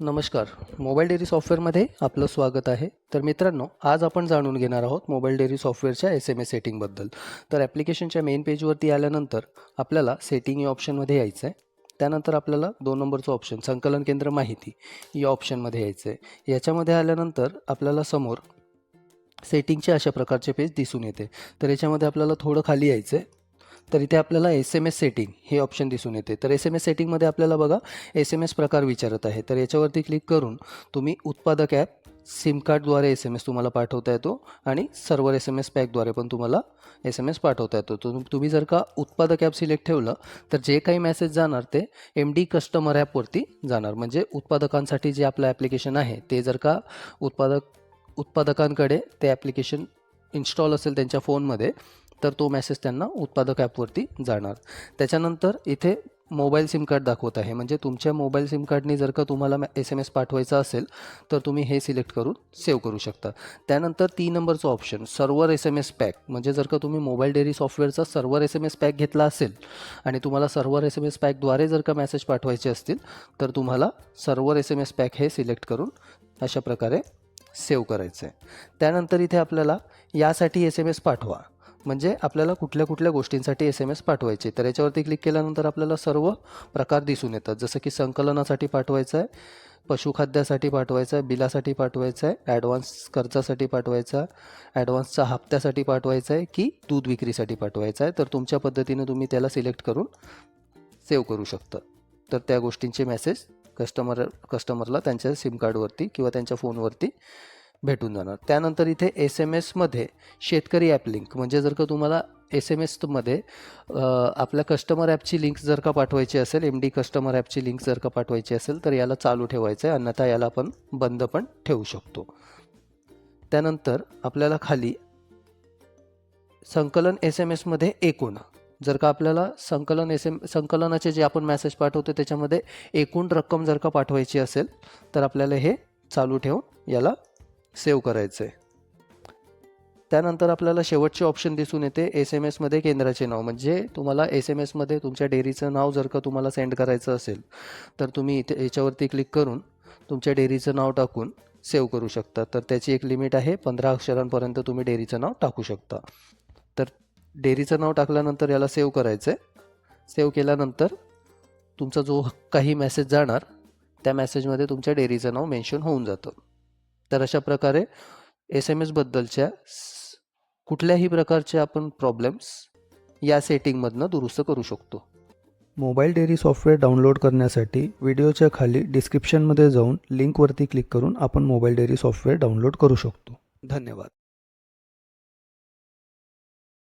नमस्कार. Mobile dairy सॉफ्टवेअरमध्ये आपलं स्वागत आहे. तर मित्रांनो आज आपण जाणून घेणार आहोत मोबाईल डेअरी सॉफ्टवेअरच्या एस एम एस सेटिंगबद्दल. तर ॲप्लिकेशनच्या मेन पेजवरती आल्यानंतर आपल्याला सेटिंग या ऑप्शनमध्ये यायचं आहे त्यानंतर आपल्याला दोन नंबरचं ऑप्शन संकलन केंद्र माहिती या ऑप्शनमध्ये यायचं आहे याच्यामध्ये आल्यानंतर आपल्याला समोर सेटिंगचे अशा प्रकारचे पेज दिसून येते. तर याच्यामध्ये आपल्याला थोडं खाली यायचं आहे तर इथे आपल्याला एस एम एस सेटिंग हे ऑप्शन दिसून येते. तर एस एम एस सेटिंगमध्ये आपल्याला बघा एस एम एस प्रकार विचारत आहे. तर याच्यावरती क्लिक करून तुम्ही उत्पादक ॲप सिम कार्डद्वारे एस एम एस तुम्हाला पाठवता येतो आणि सर्वर एस एम एस पॅकद्वारे पण तुम्हाला एस एम एस पाठवता येतो. तुम तुम्ही जर का उत्पादक ॲप सिलेक्ट ठेवलं तर जे काही मेसेज जाणार ते एम डी कस्टमर ॲपवरती जाणार. म्हणजे उत्पादकांसाठी जे आपलं ॲप्लिकेशन आहे ते जर का उत्पादक उत्पादकांकडे ते ॲप्लिकेशन इन्स्टॉल असेल त्यांच्या फोनमध्ये तर तो मेसेज त्यांना उत्पादक ॲपवरती जाणार. त्याच्यानंतर इथे मोबाईल सिम कार्ड दाखवत आहे. म्हणजे तुमच्या मोबाईल सिम कार्डनी जर का तुम्हाला एस एम एस पाठवायचा असेल तर तुम्ही हे सिलेक्ट करून सेव्ह करू शकता. त्यानंतर तीन नंबरचं option server S M S pack म्हणजे जर का तुम्ही मोबाईल डेअरी सॉफ्टवेअरचा server S M S pack घेतला असेल आणि तुम्हाला सर्वर एस एम एस पॅकद्वारे जर का मेसेज पाठवायचे असतील तर तुम्हाला server S M S pack हे सिलेक्ट करून अशा प्रकारे सेव्ह करायचं आहे त्यानंतर इथे आपल्याला यासाठी एस एम एस पाठवा. म्हणजे आपल्याला कुठल्या कुठल्या गोष्टींसाठी एस एम एस पाठवायचे. तर याच्यावरती क्लिक केल्यानंतर आपल्याला सर्व प्रकार दिसून येतात. जसं की संकलनासाठी पाठवायचं आहे पशुखाद्यासाठी पाठवायचं आहे बिलासाठी पाठवायचं आहे ॲडव्हान्स कर्जासाठी पाठवायचा ॲडव्हान्सचा हप्त्यासाठी पाठवायचा आहे की दूध विक्रीसाठी पाठवायचा आहे तर तुमच्या पद्धतीने तुम्ही त्याला सिलेक्ट करून सेव्ह करू शकता. तर त्या गोष्टींचे मेसेज कस्टमर कस्टमरला त्यांच्या सिम कार्डवरती किंवा त्यांच्या फोनवरती भेटून जाणार. त्यानंतर इथे एस एम एसमध्ये शेतकरी ॲप लिंक म्हणजे जर का तुम्हाला एस एम एसमध्ये आपल्या कस्टमर ॲपची लिंक जर का पाठवायची असेल एम डी कस्टमर ॲपची लिंक जर का पाठवायची असेल तर याला चालू ठेवायचं आहे अन्यथा याला आपण बंद पण ठेवू शकतो. त्यानंतर आपल्याला खाली संकलन एस एम एसमध्ये एकूण. जर का आपल्याला संकलन एस एम संकलनाचे जे आपण मेसेज पाठवतो त्याच्यामध्ये एकूण रक्कम जर का पाठवायची असेल तर आपल्याला हे चालू ठेवून याला सेव्ह करायचं आहे त्यानंतर आपल्याला शेवटचे ऑप्शन दिसून येते एस एम एसमध्ये केंद्राचे नाव. म्हणजे तुम्हाला एस एम एसमध्ये तुमच्या डेअरीचं नाव जर का तुम्हाला सेंड करायचं असेल तर तुम्ही इथे याच्यावरती क्लिक करून तुमच्या डेअरीचं नाव टाकून सेव्ह करू शकता. तर त्याची एक लिमिट आहे पंधरा अक्षरांपर्यंत तुम्ही डेअरीचं नाव टाकू शकता. तर डेअरीचं नाव टाकल्यानंतर याला सेव्ह करायचं आहे सेव्ह केल्यानंतर तुमचा जो काही मेसेज जाणार त्या मेसेजमध्ये तुमच्या डेअरीचं नाव मेन्शन होऊन जातं. तर अशा प्रकारे एस एम एसबद्दलच्या कुठल्याही प्रकारचे आपण प्रॉब्लेम्स या सेटिंगमधनं दुरुस्त करू शकतो. मोबाईल डेअरी सॉफ्टवेअर डाउनलोड करण्यासाठी व्हिडिओच्या खाली डिस्क्रिप्शनमध्ये जाऊन लिंकवरती क्लिक करून आपण मोबाईल डेअरी सॉफ्टवेअर डाउनलोड करू शकतो. धन्यवाद.